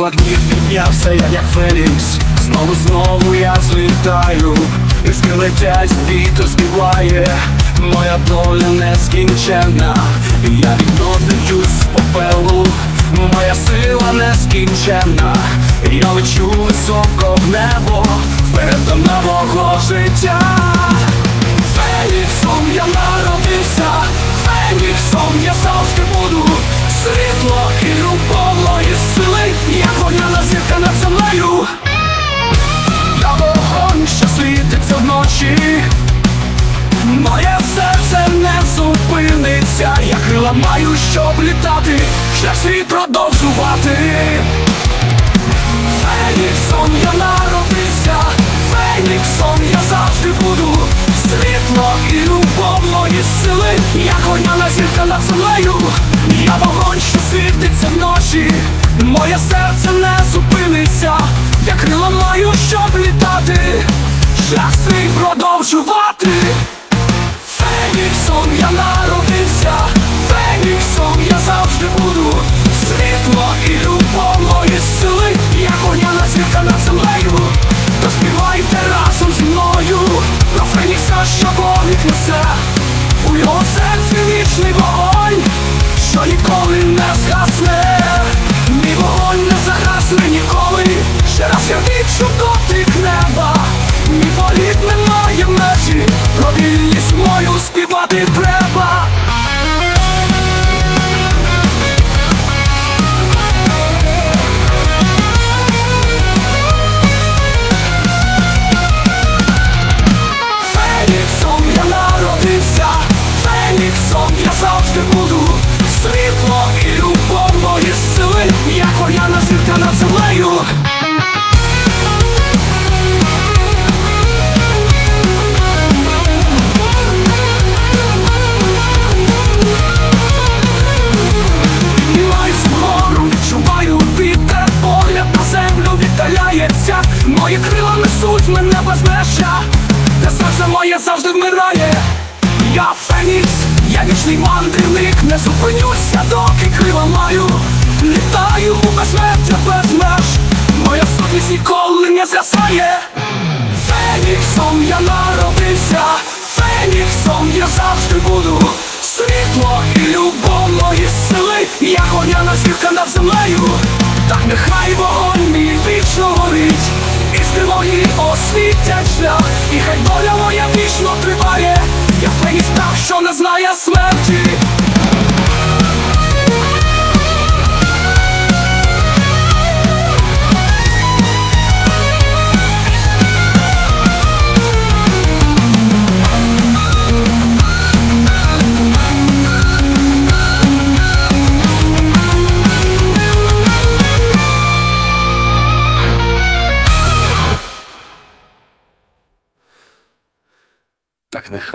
вогні піднявся я як Фелікс. Знову знову я злітаю. Іскри летять, вітер співає Моя доля нескінченна. Я відносичусь з попелу. Моя сила нескінченна. Я лечу високо в небо. Вперед до нового життя крила маю, щоб літати, шлях свій продовжувати. Феніксом я народився, Феніксом я завжди буду. Світло і любов мої сили, як вогняна зірка над землею. Я вогонь, що світиться вночі, моє серце не зупиниться, я крила маю, щоб літати, шлях свій продовжувати що Бог все, У його серці вічний вогонь, що ніколи не згасне. Мій вогонь не загасне ніколи. Ще раз я вічу дотик неба. Мій політ не має межі. Про вільність мою співати треба завжди буду. Світло і любов мої сили, як вогняна зірка над землею. Мої крила несуть мене без межа Де серце моє завжди вмирає. Я я вічний мандрівник Не зупинюся, доки крила маю. Літаю у безмежжя без меж. Моя сутність ніколи не згасає. Феніксом я народився, Феніксом я завжди буду. Світло і любов мої сили, як вогняна зірка над землею, так нехай вогонь мій вічно горить, іскри мої освітять шлях, і хай доля моя вічно триває, я фенікс так, що не знає смерті. Так нехай.